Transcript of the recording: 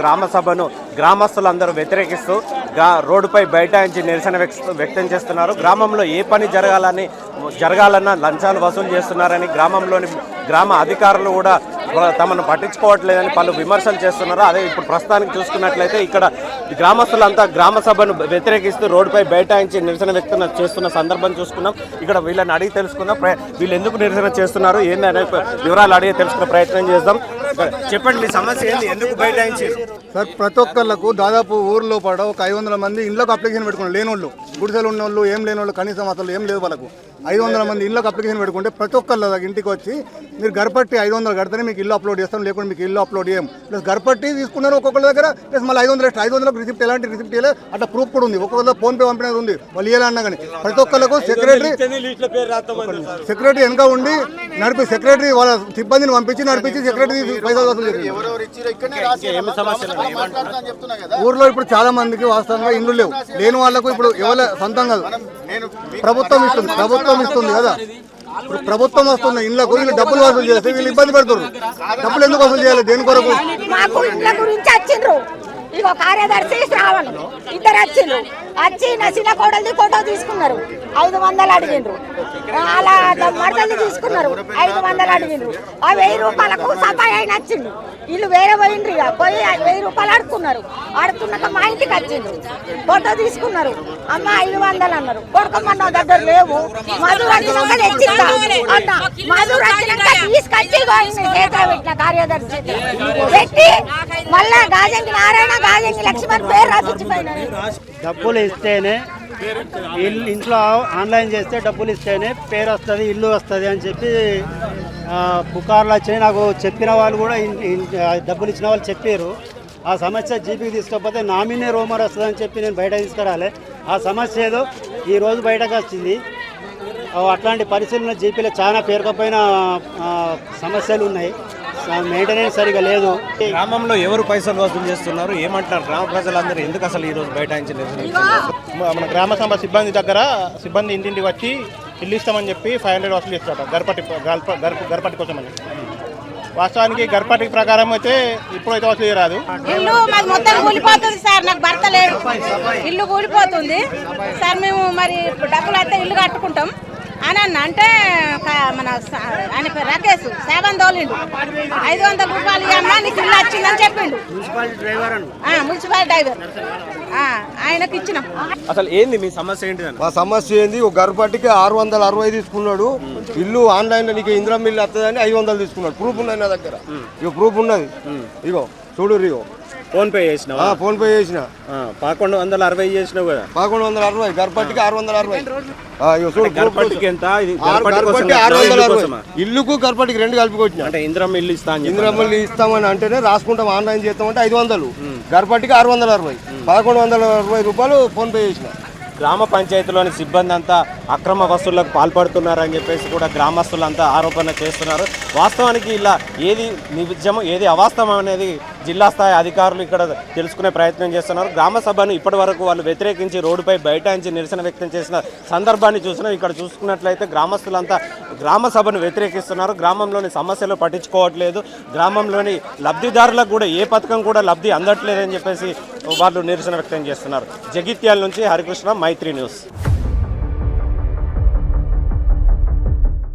గ్రామ సభను గ్రామస్తులందరూ వ్యతిరేకిస్తూ గా రోడ్డుపై బైఠాయించి నిరసన వ్యక్తం చేస్తున్నారు. గ్రామంలో ఏ పని జరగాలని జరగాలన్నా లంచాలు వసూలు చేస్తున్నారని గ్రామంలోని గ్రామ అధికారులు కూడా తమను పట్టించుకోవట్లేదని పలు విమర్శలు చేస్తున్నారు. అదే ఇప్పుడు ప్రస్తుతానికి చూసుకున్నట్లయితే ఇక్కడ గ్రామస్తులంతా గ్రామ సభను వ్యతిరేకిస్తూ రోడ్డుపై బైఠాయించి నిరసన వ్యక్తం చేస్తున్న సందర్భం చూసుకున్నాం ఇక్కడ వీళ్ళని అడిగి తెలుసుకుందాం. వీళ్ళు ఎందుకు నిరసన చేస్తున్నారు? ఏందనే వివరాలు అడిగి తెలుసుకునే ప్రయత్నం చేద్దాం. చెప్పండి మీ సమస్య ఏంది? ఎందుకు బైఠాయించారు? సార్ ప్రతి ఒక్కళ్ళకు దాదాపు ఊర్లో పడ ఒక ఐదు వందల మంది ఇంట్లోకి అప్లికేషన్ పెట్టుకున్నారు. లేనోళ్ళు గుడిసెలు ఉన్న వాళ్ళు ఏం లేని వాళ్ళు కనీసం అసలు ఏం లేదు వాళ్ళకు. ఐదు వందల మంది ఇళ్ళకి అప్లికేషన్ పెట్టుకుంటే ప్రతి ఒక్కళ్ళ ఇంటికి వచ్చి మీరు గర్పట్టి ఐదు వందలు కడితేనే మీకు ఇల్లు అప్లోడ్ చేస్తాం లేకుంటే మీకు ఇల్లు అప్లోడ్ చేయం. ప్లస్ గర్పట్టి తీసుకున్నారు ఒక్కొక్కరి దగ్గర ప్లస్ మళ్ళీ ఐదు వందలు ఐదు వందలకు రిసిప్ట్ ఎలాంటి రిసిప్ట్ ఇవ్వలేదు అట్లా ప్రూఫ్ కూడా ఉంది. ఒక్కొక్కరు ఫోన్ పే పంపినది ఉంది వాళ్ళు ఇవ్వాలన్నా కానీ. ప్రతి ఒక్కళ్ళకు సెక్రటరీ సెక్రటరీ వెనక ఉండి నడిపి సెక్రటరీ వాళ్ళ సిబ్బందిని పంపించి నడిపించి సెక్రటరీ పైసలు ఊర్లో ఇప్పుడు చాలా మందికి వాస్తవంగా ఇండ్లు లేవు. లేని వాళ్ళకు ఇప్పుడు ఎవరి సొంతం కాదు ప్రభుత్వం ఇస్తుంది ప్రభుత్వం ప్రభుత్వం ఇస్తుంది కదా. ఇప్పుడు ప్రభుత్వం వస్తుంది ఇంట్లో వీళ్ళు డబ్బులు వసూలు చేస్తే వీళ్ళు ఇబ్బంది పెడుతున్నారు. డబ్బులు ఎందుకు వసూలు చేయాలి? దేని కొరకు? మాకు ఇండ్ల గురించి వచ్చిండ్రు ఇగో కార్యదర్శి శ్రావణ్ ఇద్దరు వచ్చిండ్రు వచ్చి నా చిన్న కోడలిది ఫోటో తీసుకున్నారు. ఐదు వందలు అడిగిండ్రు. అలా మడతలు తీసుకున్నారు. ఐదు వందలు అడిగిండ్రు. ఆ వెయ్యి రూపాయలకు సఫాయి అయిన వచ్చిండు వీళ్ళు వేరే పోయిండ్రు ఇక. పోయి వెయ్యి రూపాయలు అడుగుతున్నారు ఆడుకున్నాక మా ఇంటికి వచ్చిండ్రు. ఫోటో తీసుకున్నారు. అమ్మ ఐదు వందలు అన్నారు. కొడుకోమన్న దగ్గర లేవు. మధురు వచ్చినాక తెచ్చిస్తా అన్న మధురు వచ్చినాక తీసుకొచ్చి చేతిలో పెట్టిన కార్యదర్శి పెట్టి మళ్ళా గాజంగి నారాయణ గాజంగి లక్ష్మణ్ పేరు రాసిచ్చిపోయినారు. డబ్బులు ఇస్తేనే ఇంట్లో ఆన్లైన్ చేస్తే డబ్బులు ఇస్తేనే పేరు వస్తుంది ఇల్లు వస్తుంది అని చెప్పి పుకార్లు వచ్చాయి నాకు చెప్పిన వాళ్ళు కూడా డబ్బులు ఇచ్చిన వాళ్ళు చెప్పారు ఆ సమస్య జీపీకి తీసుకోకపోతే నామినే రోమర్ వస్తుందని చెప్పి నేను బయట తీసుకురాలే. ఆ సమస్య ఏదో ఈరోజు బయటకు వచ్చింది. అట్లాంటి పరిశీలన జీపీలో చాలా పేరుకపోయిన సమస్యలు ఉన్నాయి. మెయింటెనెన్స్ సరిగా లేదు. గ్రామంలో ఎవరు పైసలు వసూలు చేస్తున్నారు? ఏమంటున్నారు గ్రామ ప్రజలందరూ ఎందుకు అసలు ఈ రోజు బైఠాయించి నిరసన వ్యక్తం మ- మన గ్రామ సభ సిబ్బంది దగ్గర సిబ్బంది ఇంటింటికి వచ్చి ఇల్లు ఇస్తామని చెప్పి ఫైవ్ హండ్రెడ్ వసూలు చేస్తారట గర్పటి గర్ప- గర్ప- గర్పటి కోసం అని వాస్తవానికి గర్పటి ప్రకారం అయితే ఇప్పుడైతే వసూలు చేయరాదు. ఇల్లు మొత్తం కూలిపోతుంది సార్. నాకు భర్త లేడు. ఇల్లు కూలిపోతుంది. సార్ మేము మరి డబ్బులు అయితే ఇల్లు కట్టుకుంటాం. అన్న అంటే మన ఆయన పేరు రాకేష్ సేవన్ తోలిండు. ఐదు వందల రూపాయలు ఇవ్వమ్మా నీకు ఇల్లు వచ్చిందని చెప్పిండు. ఆ, మున్సిపల్ డ్రైవర్. ఆ, ఆయనకి ఇచ్చినాం. అసలు ఏంది మీ సమస్య ఏంటి మా సమస్య ఏంది ఒక గర్భటికి ఆరు వందల అరవై తీసుకున్నాడు. ఇల్లు ఆన్లైన్లో నీకు ఇంద్రం మిల్లు వస్తుందని ఐదు వందలు తీసుకున్నాడు. ప్రూఫ్ ఉన్నది నా దగ్గర. ఇగో ప్రూఫ్ ఉన్నది. ఇగో చూడు ఇగో ఫోన్ పే చేసినావా? ఆ, ఫోన్ పే చేసిన. ఆ, పదకొండు వందల అరవై చేసినావు కదా. పదకొండు వందల అరవై గర్భటికి ఆరు వందల అరవై. చూడు గర్భటికి ఎంత? ఆరు వందల ఇల్లు అరవై? ఇల్లుకు గర్భటికి రెండు కలిపి కొట్టిన. అంటే ఇంద్రం ఇల్లు ఇస్తా అని చెప్పి ఇంద్రమల్లి ఇస్తామని అంటేనే రాసుకుంటాం ఆన్లైన్ చేస్తామంటే ఐదు వందలు. గర్భటికి ఆరు వందల అరవై. పదకొండు వందల అరవై రూపాయలు ఫోన్ పే చేసిన. గ్రామ పంచాయతీలోని సిబ్బంది అంతా అక్రమ వసూళ్ళకు పాల్పడుతున్నారని చెప్పేసి కూడా గ్రామస్తులంతా ఆరోపణ చేస్తున్నారు. వాస్తవానికి ఇలా ఏది నిజము ఏది అవాస్తవం అనేది జిల్లా స్థాయి అధికారులు ఇక్కడ తెలుసుకునే ప్రయత్నం చేస్తున్నారు. గ్రామ సభను ఇప్పటి వరకు వాళ్ళు వ్యతిరేకించి రోడ్డుపై బైఠాయించి నిరసన వ్యక్తం చేసిన సందర్భాన్ని చూసినా ఇక్కడ చూసుకున్నట్లయితే గ్రామస్తులంతా గ్రామ సభను వ్యతిరేకిస్తున్నారు. గ్రామంలోని సమస్యలు పట్టించుకోవట్లేదు. గ్రామంలోని లబ్ధిదారులకు కూడా ఏ పథకం కూడా లబ్ధి అందట్లేదని చెప్పేసి వాళ్ళు నిరసన వ్యక్తం చేస్తున్నారు. జగిత్యాల నుంచి హరికృష్ణ మైత్రి న్యూస్.